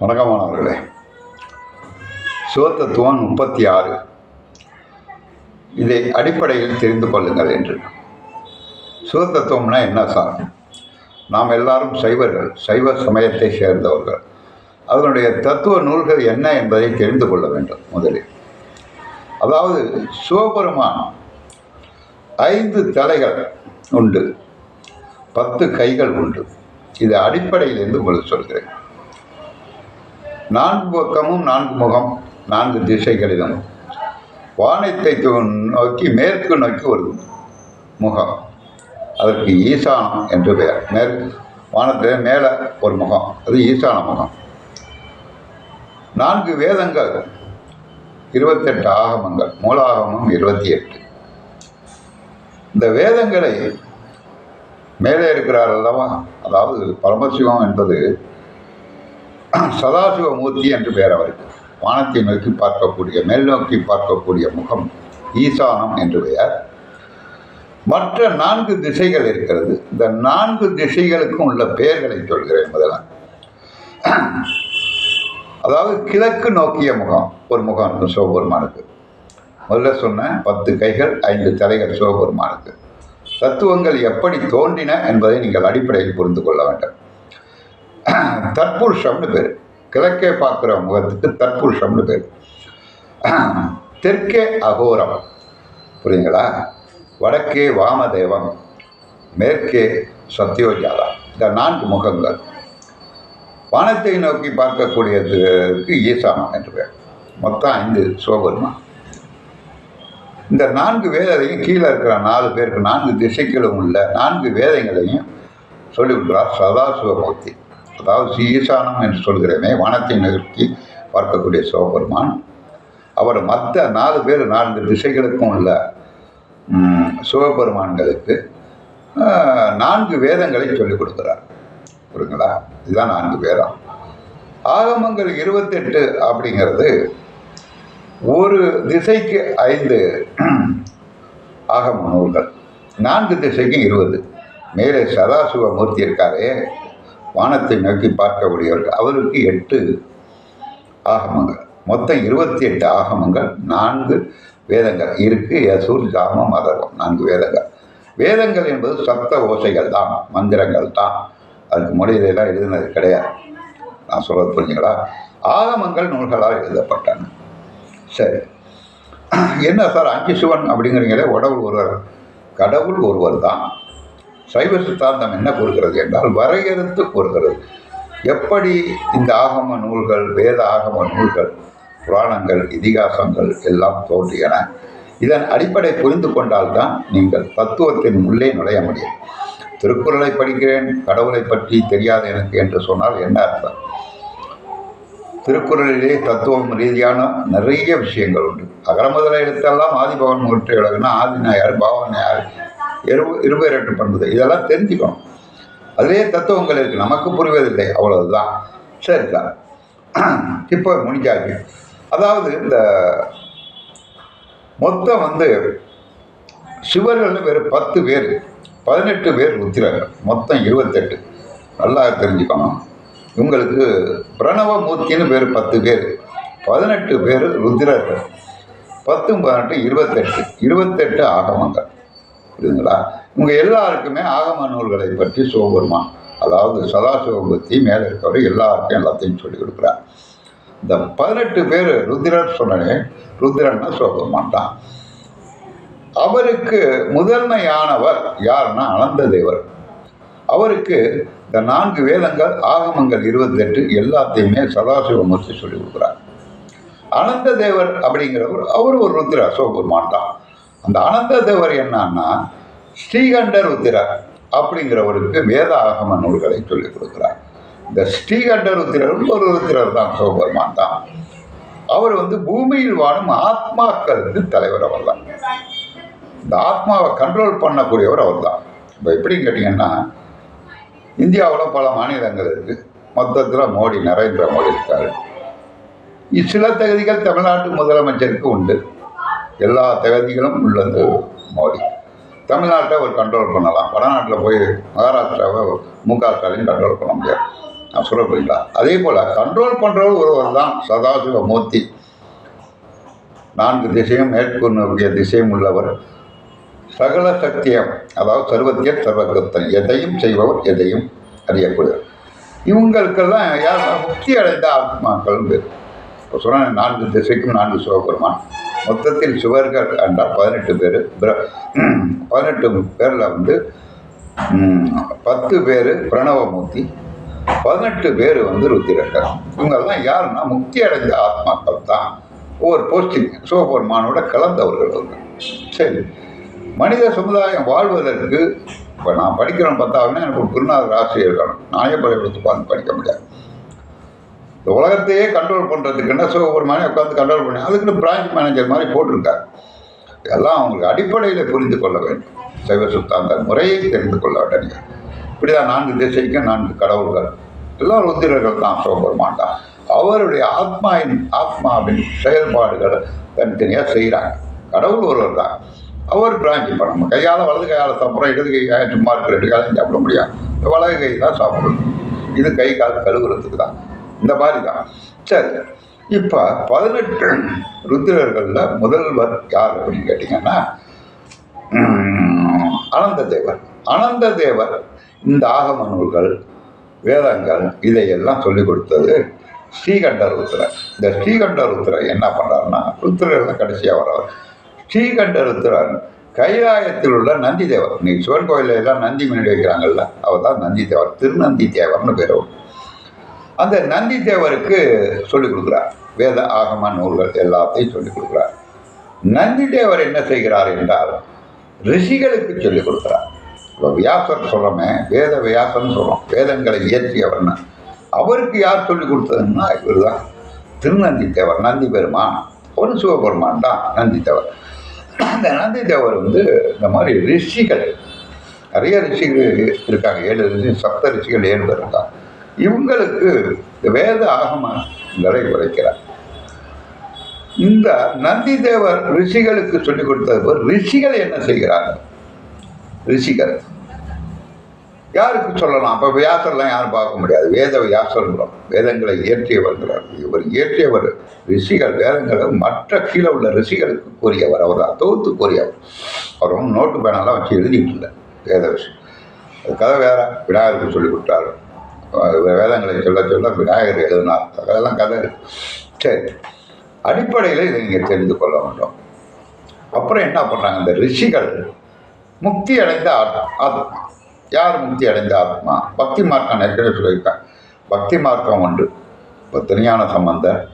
வணக்கமானவர்களே. சிவத்தத்துவம் முப்பத்தி ஆறு இதை அடிப்படையில் தெரிந்து கொள்ளுங்கள் என்று. சிவத்தத்துவம்னா என்ன சார்? நாம் எல்லாரும் சைவர்கள் சைவ சமயத்தை சேர்ந்தவர்கள். அதனுடைய தத்துவ நூல்கள் என்ன என்பதை தெரிந்து கொள்ள வேண்டும் முதலில். அதாவது சிவபெருமான் ஐந்து தலைகள் உண்டு பத்து கைகள் உண்டு. இது அடிப்படையிலிருந்து உங்களுக்கு சொல்கிறேன். நான்கு பக்கமும் நான்கு முகம் நான்கு திசைகளிலும். வானத்தை நோக்கி மேற்கு நோக்கி ஒரு முகம். அதற்கு ஈசானம் என்று பெயர். மேற்கு வானத்தில் மேலே ஒரு முகம். அது ஈசான முகம். நான்கு வேதங்கள் இருபத்தெட்டு ஆகமங்கள் மூலாகமம் இருபத்தி எட்டு. இந்த வேதங்களை மேலே இருக்கிறார் அல்லவா? அதாவது பரமசிவம் என்பது சதாசிவமூர்த்தி என்று பெயர் அவருக்கு. வானத்தை நோக்கி பார்க்கக்கூடிய மேல் நோக்கி பார்க்கக்கூடிய முகம் ஈசானம் என்று பெயர். மற்ற நான்கு திசைகள் இருக்கிறது. இந்த நான்கு திசைகளுக்கும் உள்ள பெயர்களை சொல்கிறேன் முதல்ல. அதாவது கிழக்கு நோக்கிய முகம் ஒரு முகம் இருக்கும் சிவபெருமானுக்கு. முதல்ல சொன்ன பத்து கைகள் ஐந்து தலைகள் சிவபெருமானுக்கு. தத்துவங்கள் எப்படி தோன்றின என்பதை நீங்கள் அடிப்படையில் புரிந்து கொள்ள வேண்டும். தற்புருஷம்னு பேர். கிழக்கே பார்க்குற முகத்துக்கு தற்புருஷம்னு பேர். தெற்கே அகோரம். புரியுங்களா? வடக்கே வாமதேவம் மேற்கே சத்யோஜாதா இந்த நான்கு முகங்கள். வானத்தை நோக்கி பார்க்கக்கூடியதுக்கு ஈசானம் என்று பேர். மொத்தம் ஐந்து சிவபெருமா இந்த நான்கு வேதத்தையும் கீழே இருக்கிற நாலு பேருக்கு நான்கு திசைகளும் உள்ள நான்கு வேதங்களையும் சொல்லிவிடுறார் சதாசிவமூர்த்தி. அதாவது ஸ்ரீ ஈசானம் என்று சொல்கிறமே வானத்தை நிகழ்த்தி பார்க்கக்கூடிய சிவபெருமான். அவர் மற்ற நாலு பேர் நான்கு திசைகளுக்கும் உள்ள சிவபெருமான்களுக்கு நான்கு வேதங்களை சொல்லிக் கொடுக்குறார். புரியுங்களா இதுதான் நான்கு வேதம். ஆகமங்கள் இருபத்தெட்டு அப்படிங்கிறது ஒரு திசைக்கு ஐந்து ஆகம நூல்கள். நான்கு திசைக்கும் இருபது. மேலே சதாசிவ மூர்த்தி இருக்காரே. வானத்தை நோக்கி பார்க்கக்கூடியவர்கள் அவருக்கு எட்டு ஆகமங்கள். மொத்தம் இருபத்தி எட்டு ஆகமங்கள் நான்கு வேதங்கள். இருக்கு யசூர் ஜாமம் அதர்வம் நான்கு வேதங்கள். வேதங்கள் என்பது சப்த ஓசைகள் தான் மந்திரங்கள் தான். அதுக்கு மொழியிலெல்லாம் எழுதினது கிடையாது. நான் சொல்றது புரிஞ்சுங்களா? ஆகமங்கள் நூல்களால் எழுதப்பட்டன. சரி. என்ன சார் அஞ்சு சிவன் அப்படிங்கிறீங்களே உடவுள் ஒருவர் கடவுள் ஒருவர் தான். சைவ சித்தாந்தம் என்ன கூறுகிறது என்றால் வரையறுத்து கூறுகிறது. எப்படி இந்த ஆகம நூல்கள் வேத ஆகம நூல்கள் புராணங்கள் இதிகாசங்கள் எல்லாம் தோன்றியன? இதன் அடிப்படை புரிந்து கொண்டால்தான் நீங்கள் தத்துவத்தின் உள்ளே நுழைய முடியும். திருக்குறளை படிக்கிறேன் கடவுளை பற்றி தெரியாது எனக்கு என்று சொன்னால் என்ன அர்த்தம்? திருக்குறளிலே தத்துவம் ரீதியான நிறைய விஷயங்கள் உண்டு. அகரமுதல எழுத்தெல்லாம் ஆதிபவன் முகற்றை எழுதுனா ஆதிநாயார் பாவனையார் இரு இருபெரட்டு பண்பது இதெல்லாம் தெரிஞ்சுக்கணும். அதிலே தத்துவங்கள் இருக்குது நமக்கு புரிவதில்லை. அவ்வளவுதான். சரி இப்போ முடிஞ்சாச்சு. அதாவது இந்த மொத்தம் வந்து சிவர்கள் வேறு பத்து பேர் பதினெட்டு பேர் ருத்திரர்கள் மொத்தம் இருபத்தெட்டு. நல்லா தெரிஞ்சுக்கணும். இவங்களுக்கு பிரணவமூர்த்தின்னு பேர் பத்து பேர். பதினெட்டு பேர் ருத்திரர்கள் பத்தும் பதினெட்டு இருபத்தெட்டு. இருபத்தெட்டு ஆகமங்கள். புரியுதுங்களா? இவங்க எல்லாருக்குமே ஆகம நூல்களை பற்றி சிவபெருமான் அதாவது சதாசிவபக்தி மேலே இருக்கவர் எல்லாருக்கும் எல்லாத்தையும் சொல்லிக் கொடுக்குறார். இந்த பதினெட்டு பேர் ருத்ரர் சொன்னனே ருத்ரன்னா சிவபெருமான் தான் அவருக்கு முதன்மையானவர் யாருன்னா அனந்த தேவர் அவருக்கு இந்த நான்கு வேதங்கள் ஆகமங்கள் இருபத்தெட்டு எல்லாத்தையுமே சதாசிவமூர்த்தி சொல்லிக் கொடுக்குறார். அனந்த தேவர் அப்படிங்கிறவர் அவர் ஒரு ருத்ரா சிவபெருமான் தான் அந்த ஆனந்த தேவர் என்னன்னா ஸ்ரீகண்டர் உத்திரர் அப்படிங்கிறவருக்கு வேத ஆகம நூல்களை சொல்லிக் கொடுக்குறார். இந்த ஸ்ரீகண்டர் உத்திரரும் ஒரு உத்திரர் தான் சிவபெருமான் தான். அவர் வந்து பூமியில் வாழும் ஆத்மாக்களுக்கு தலைவர் அவர் தான் இந்த ஆத்மாவை கண்ட்ரோல் பண்ணக்கூடியவர் அவர் தான் இப்போ எப்படின்னு கேட்டிங்கன்னா இந்தியாவில் பல மாநிலங்கள் இருக்குது மொத்தத்தில் மோடி நரேந்திர மோடி இருக்கார். சில தகுதிகள் தமிழ்நாட்டு முதலமைச்சருக்கு உண்டு. எல்லா தகுதிகளும் உள்ளது மோடி. தமிழ்நாட்டை அவர் கண்ட்ரோல் பண்ணலாம். வடநாட்டில் போய் மகாராஷ்டிராவை மு க ஸ்டாலின் கண்ட்ரோல் பண்ண முடியாது. நான் சொல்ல அதே போல் கண்ட்ரோல் பண்ணுறவர் ஒருவர் தான் சதாசிவ மூர்த்தி. நான்கு திசையும் மேற்கு திசையும் உள்ளவர். சகல சத்தியம் அதாவது சர்வத்திய சர்வகத்தன் எதையும் செய்பவர் எதையும் அறியக்கூடியவர் இவங்களுக்கெல்லாம் யார் முக்தி அடைந்த ஆத்மாக்கள் பேர். இப்போ சொன்ன நான்கு திசைக்கும் நான்கு சிவபெருமான். மொத்தத்தில் சுவர்கள் என்றால் பதினெட்டு பேர் பதினெட்டு பேரில் வந்து பத்து பேர் பிரணவமூர்த்தி பதினெட்டு பேர் வந்து ருத்திரர்கள் இவங்கெல்லாம் யாருன்னா முக்தி அடைந்த ஆத்மாக்கள் தான். ஒவ்வொரு போஸ்டிங் சிவபெருமானோட கலந்தவர்கள் அவங்க. சரி. மனித சமுதாயம் வாழ்வதற்கு இப்போ நான் படிக்கிறேன் பார்த்தாங்கன்னா எனக்கு ஒரு குருநாதர் ஆசிரியர் இருக்கணும். நானே பள்ளிக்கூடத்து பார்த்து படிக்க முடியாது. இந்த உலகத்தையே கண்ட்ரோல் பண்ணுறதுக்கு என்ன? சிவபெருமானே உட்காந்து கண்ட்ரோல் பண்ணி அதுக்குன்னு பிரான்ச் மேனேஜர் மாதிரி போட்டிருக்காரு. இதெல்லாம் அவங்களுக்கு அடிப்படையில் புரிந்து கொள்ள வேண்டும். சைவ சுத்தாந்த முறையை தெரிந்து கொள்ள வேண்டும். இப்படிதான் நான்கு திசைக்கும் நான்கு கடவுள்கள் எல்லாம் ருத்திரர்கள் தான் சிவபெருமான் தான். அவருடைய ஆத்மாவின் ஆத்மாவின் செயல்பாடுகளை தனித்தனியாக செய்கிறாங்க கடவுள் ஒருவர் தான். அவர் பிராஞ்சி பண்ணணும். நம்ம கையால் வலது கையால் சாப்பிட்றோம் இடது கை சும்மா இருக்கிற ரெண்டு காலையும் சாப்பிட முடியாது. வலது கை தான் சாப்பிடணும். இது கை கால் கழுவுறதுக்கு தான். இந்த மாதிரி தான் சரி. இப்போ பதினெட்டு ருத்திரர்களில் முதல்வர் யார் அப்படின்னு கேட்டிங்கன்னா அனந்த தேவர் அனந்த தேவர் இந்த ஆகம நூல்கள் வேதங்கள் இதையெல்லாம் சொல்லிக் கொடுத்தது ஸ்ரீகண்ட ருத்ரர். இந்த ஸ்ரீகண்ட ருத்ரர் என்ன பண்ணுறாருன்னா ருத்ரர் தான் கடைசியாக வரவர் ஸ்ரீகண்ட ருத்ரர் கைலாயத்தில் உள்ள நந்தி தேவர் இன்னைக்கு சிவன் கோயிலில் எல்லாம் நந்தி முன்னாடி வைக்கிறாங்கல்ல அவர் தான் நந்தி தேவர் திருநந்தி தேவர்னு பேர் அவர். அந்த நந்தி தேவருக்கு சொல்லிக் கொடுக்குறார். வேத ஆகம நூல்கள் எல்லாத்தையும் சொல்லிக் கொடுக்குறார். நந்தி தேவர் என்ன செய்கிறார் என்றால் ரிஷிகளுக்கு சொல்லிக் கொடுக்குறார். இப்போ வியாசர் சொல்கிறோமே வேத வியாசன் சொல்கிறோம் வேதங்களை இயற்றியவர்னு. அவருக்கு யார் சொல்லிக் கொடுத்ததுன்னா இவர் தான் திருநந்தி தேவர் நந்தி பெருமான். ஒரு சிவபெருமான் தான் நந்தி தேவர். அந்த நந்தி தேவர் வந்து இந்த மாதிரி ரிஷிகள். நிறைய ரிஷிகள் இருக்காங்க. ஏழு ரிஷி சப்த ரிஷிகள் ஏழு பேர் இருக்காங்க. இவங்களுக்கு வேத ஆகமங்களை உரைக்கிறார். இந்த நந்தி தேவர் ரிஷிகளுக்கு சொல்லிக் கொடுத்தது போல் ரிஷிகள் என்ன செய்கிறார்கள்? ரிஷிகள். யாருக்கு சொல்லலாம்? அப்போ வியாசர்லாம் யாரும் பார்க்க முடியாது. வேத வியாசர்கிறோம் வேதங்களை இயற்றியவர்கள் இவர் இயற்றியவர் ரிஷிகள். வேதங்களை மற்ற கீழே உள்ள ரிஷிகளுக்கு கூறியவர் அவர் தான் தொகுத்து கூறியவர். அவர் ஒன்றும் நோட்டு பேனெல்லாம் வச்சு எழுதிட்டு இல்லை வேத விஷயம் அது கதை வேற. விநாயகருக்கு சொல்லி கொடுத்தாரு. வேதங்களை சொல்ல சொல்ல விநாயகர் எழுதினார். அதெல்லாம் கதை. சரி. அடிப்படையில் இதை நீங்கள் தெரிந்து கொள்ள வேண்டும். அப்புறம் என்ன பண்ணுறாங்க இந்த ரிஷிகள் முக்தி அடைந்த ஆத்மா யார் முக்தி அடைந்த ஆத்மா? பக்தி மார்க்கம் ஏற்கனவே சொல்லியிருக்கேன் பக்தி மார்க்கம் ஒன்று. இப்போ திருஞான சம்பந்தர்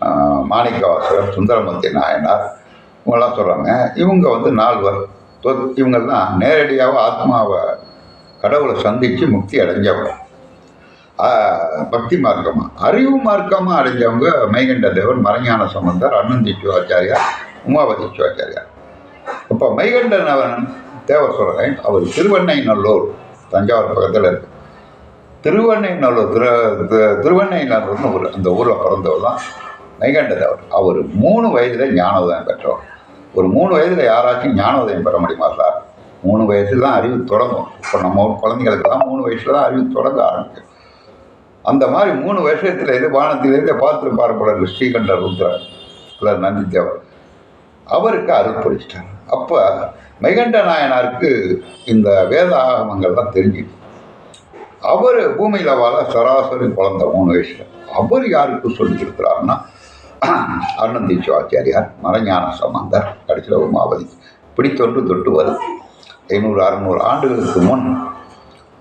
மாணிக்க மாணிக்கவாசகர் சுந்தரமூர்த்தி நாயனார் இவங்கெல்லாம் சொல்கிறாங்க இவங்க வந்து நால்வர். இவங்கெல்லாம் நேரடியாக ஆத்மாவை கடவுளை சந்தித்து முக்தி அடைஞ்சவங்க. பக்தி மார்க்கமாக அறிவு மார்க்கமாக அடைஞ்சவங்க மைகண்ட தேவர் மறைஞான சம்பந்தர் அண்ணந்தி சிவாச்சாரியார் உமாபதி சிவாச்சாரியார். இப்போ மைகண்டனவன் தேவர் சொல்கிறேன் அவர் திருவண்ணை நல்லூர் தஞ்சாவூர் பக்கத்தில் இருக்கு. திருவண்ணை நல்லூர் திரு திருவண்ணை நல்லூர்னு ஒரு அந்த ஊரில் பிறந்தவர் தான் மைகண்ட தேவர் அவர் மூணு வயதில் ஞானோதயம் பெற்றவர். ஒரு மூணு வயதில் யாராச்சும் ஞானோதயம் பெற முடியுமா சார்? மூணு வயசில் தான் அறிவு தொடங்கும். இப்போ நம்ம குழந்தைங்களுக்கு தான் மூணு வயசில் தான் அறிவு தொடங்க ஆரம்பிக்கும் அந்த மாதிரி மூணு வருஷத்துலேருந்து வானத்திலேருந்து பார்த்துருப்பார் பார்ப்படர் ஸ்ரீகண்டர் ருத்ரர் இல்லை நந்தித்தேவர் அவருக்கு அருள் புரிச்சிட்டார் அப்போ மைகண்ட நாயனாருக்கு இந்த வேத ஆகமங்கள்லாம் தெரிஞ்சுது. அவர் பூமியில் வாழ சராசரி குழந்த மூணு வயசில் அவர் யாருக்கு சொல்லி கொடுக்குறாருன்னா அருணந்தி சிவாச்சாரியார் சம்பந்தர் கடைசியில் உமாவதி இப்படி தொன்று தொட்டு வருது. ஐநூறு அறுநூறு ஆண்டுகளுக்கு முன்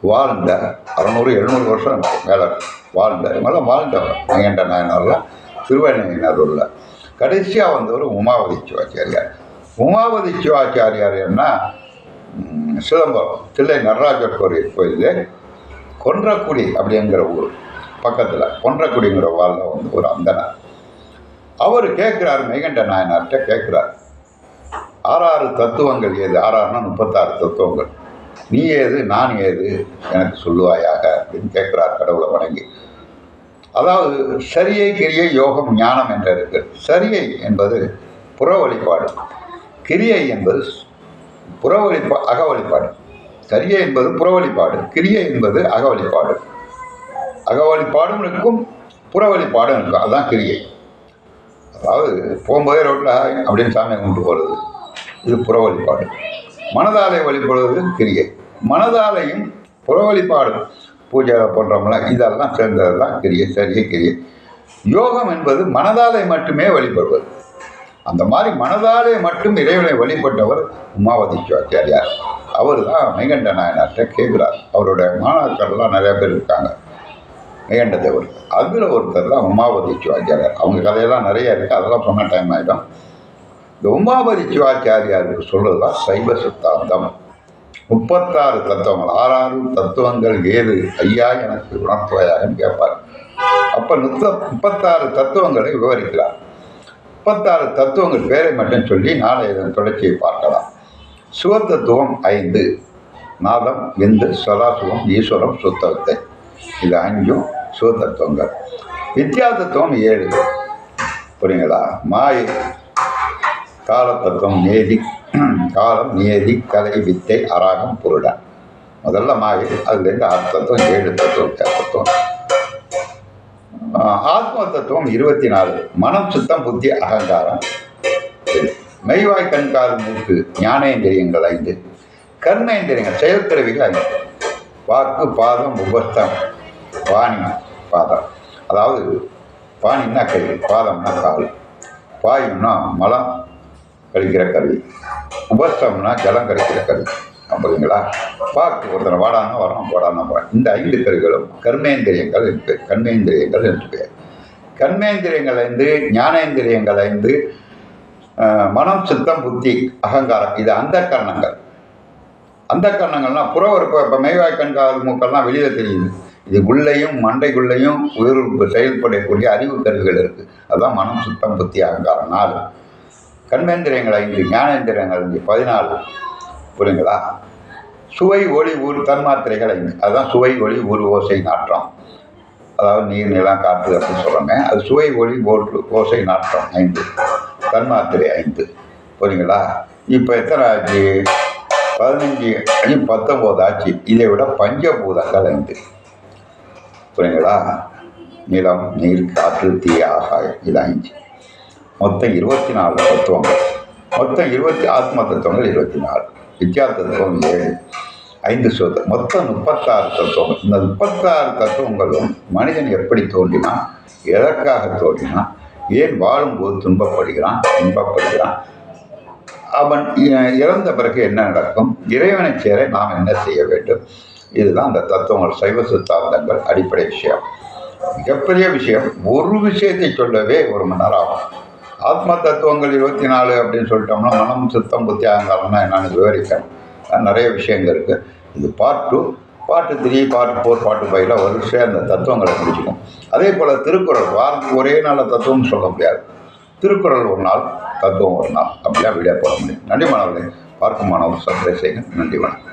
வாழ்ந்த அறநூறு எழுநூறு வருஷம் மேலே வாழ்ந்த இவங்கெல்லாம் வாழ்ந்தவர். மைகண்ட நாயனார்லாம் திருவண்ணூரில் கடைசியாக வந்தவர் உமாவதி சிவாச்சாரியார். உமாவதி சிவாச்சாரியார் என்ன? சிதம்பரம் தில்லை நடராஜர் கோயில் கோயில் கொன்றக்குடி அப்படிங்கிற ஊர் பக்கத்தில் கொன்றக்குடிங்கிற வாரில் வந்து ஒரு அந்தனர் அவர் கேட்குறாரு மெய்கண்ட நாயனார்கிட்ட கேட்குறார் ஆறாறு தத்துவங்கள் ஏது? ஆறாறுனா முப்பத்தாறு தத்துவங்கள். நீ ஏது நான் ஏது எனக்கு சொல்லுவாயாக அப்படின்னு கேட்குறார் கடவுளை வணங்கி. அதாவது சரியை கிரியை யோகம் ஞானம் என்ற இருக்கு. சரியை என்பது புற வழிபாடு. கிரியை என்பது புற வழிபா அக வழிபாடு. சரியை என்பது புற வழிபாடு. கிரியை என்பது அக வழிபாடு. அகவழிப்பாடும் இருக்கும் புற வழிபாடும் இருக்கும். அதுதான் கிரியை. அதாவது போகும்போதே ரோட்டில் அப்படின்னு சாமியை கும்பிட்டு போகிறது இது புற வழிபாடு. மனதாலை வழிபடுவது கிரியை. மனதாலையும் புறவழிபாடு பூஜை பண்ணுறோம்ல இதெல்லாம் சேர்ந்தது தான் கிரியை சரிய கிரியை. யோகம் என்பது மனதாலை மட்டுமே வழிபடுவது. அந்த மாதிரி மனதாலே மட்டும் இறைவனை வழிபட்டவர் உமாவதி சிவாச்சாரியார் அவர் தான் மைகண்ட நாயனார்கிட்ட கேட்குறார். அவருடைய மாணாக்கர்லாம் நிறைய பேர் இருக்காங்க. மைகண்ட தேவர். அதில் ஒருத்தர் தான் உமாவதி சிவாச்சாரியார் அவங்க கதையெல்லாம் நிறைய இருக்குது அதெல்லாம் சொன்ன டைம் ஆகிடும் இந்த உமாபதி சிவாச்சாரியாருக்கு சொல்கிறது தான் சைவ சித்தாந்தம். முப்பத்தாறு தத்துவங்கள் ஆறாறு தத்துவங்கள் ஏது? ஐயா எனக்கு உணர்த்துவையாகன்னு கேட்பார். அப்போ நுத்த முப்பத்தாறு தத்துவங்களை விவரிக்கிறார். முப்பத்தாறு தத்துவங்கள் பேரை மட்டும் சொல்லி நாளை இதன் தொடர்ச்சியை பார்க்கலாம். சிவத்தத்துவம் ஐந்து நாதம் விந்து சதாசுவம் ஈஸ்வரம் சுத்தத்தை இது அஞ்சும் சிவத்தத்துவங்கள். வித்யா தத்துவம் ஏழு. புரியுங்களா? மாயை காலத்தத்துவம் நேதி காலம் நியதி கலை வித்தை அராகம் புருடன் முதல்ல மாயை அதுலேருந்து ஆத்மத்துவம் ஏழு தத்துவம் தத்துவம். ஆத்ம தத்துவம் இருபத்தி நாலு மனம் சுத்தம் புத்தி அகங்காரம். மெய்வாய் கண்கால் மூக்கு ஞானேந்திரியங்கள் ஐந்து. கர்மேந்திரியங்கள் செயற்கருவிகள் ஐந்து. வாக்கு பாதம் உபஸ்தம் பாணி பாதம். அதாவது பாணின்னா கை பாதம்னா கால். பாயும்னா மலம் கழிக்கிற கருவி உபஸ்தம்னா ஜலம் கழிக்கிற கருவி அப்படிங்களா பார்த்து ஒருத்தனை வாடானா வரோம் போடானா போகிறான் இந்த ஐந்து கருவிகளும் கர்மேந்திரியங்கள் என்று கர்மேந்திரியங்கள் என்று பெயர். கர்மேந்திரியங்கள் ஐந்து ஞானேந்திரியங்கள் ஐந்து மனம் சித்தம் புத்தி அகங்காரம். இது அந்த கரணங்கள். அந்த கரணங்கள்லாம் புற உறுப்பு இப்போ மெய்வாய் கண்கால் மூக்கெல்லாம் வெளியில் தெரியுது. இது உள்ளேயும் மண்டைக்குள்ளேயும் உயிர்ப்பு செயல்படக்கூடிய அறிவு கருவிகள் இருக்குது அதுதான் மனம் சுத்தம் புத்தி அகங்காரம். நாலு. கர்மேந்திரியங்கள் ஐந்து ஞானேந்திரியங்கள் ஐந்து பதினாலு புரியுங்களா? சுவை ஒளி ஊர் தன்மாத்திரைகள் ஐந்து. அதுதான் சுவை ஒளி ஊர் ஓசை நாற்றம். அதாவது நீர் நிலம் காற்று அப்படின்னு சொல்கிறாங்க அது சுவை ஒளி ஓட்டு ஓசை நாற்றம் ஐந்து. தன்மாத்திரை ஐந்து. புரியுங்களா? இப்போ எத்தனை ஆச்சு? பதினஞ்சு பத்தொம்போது ஆச்சு. இதை விட பஞ்சபூதங்கள் ஐந்து. புரியுங்களா? நிலம் நீர் காற்று தீ ஆகாயம் இது ஐந்து. மொத்தம் இருபத்தி நாலு தத்துவங்கள். மொத்தம் இருபத்தி ஆத்ம தத்துவங்கள் இருபத்தி நாலு வித்யா தத்துவம் ஏழு. ஐந்து சோதம் மொத்தம் முப்பத்தாறு தத்துவங்கள். இந்த முப்பத்தாறு தத்துவங்களும் மனிதன் எப்படி தோன்றினான்? எதற்காக தோன்றினான்? ஏன் வாழும்போது துன்பப்படுகிறான்? இன்பப்படுகிறான்? அவன் இ- இறந்த பிறகு என்ன நடக்கும்? இறைவனை சேர நாம் என்ன செய்ய வேண்டும்? இதுதான் அந்த தத்துவங்கள் சைவ சித்தாந்தங்கள் அடிப்படை விஷயம். மிகப்பெரிய விஷயம் ஒரு விஷயத்தை சொல்லவே ஒரு மணி நேரம் ஆகும் ஆத்ம தத்துவங்கள் இருபத்தி நாலு அப்படின்னு சொல்லிட்டோம்னா மனம் சுத்தம் புத்தி அகங்காரம்னா என்னன்னு விவரிக்கணும். நிறைய விஷயங்கள் இருக்குது இது part two part three part four part ஃபைவ்ல வரிசையாக அந்த தத்துவங்களை முடிச்சுக்கும் அதே போல் திருக்குறள் வாரத்துக்கு ஒரே நாளில் தத்துவம்னு சொல்ல முடியாது. திருக்குறள் ஒரு நாள் தத்துவம் ஒரு நாள். அப்படியா வீடியோ போட முடியும். நன்றி மாணவர்களே. பார்க்கும் மாணவர் சப்ஸ்கிரைப் செய்யுங்க. நன்றி வணக்கம்.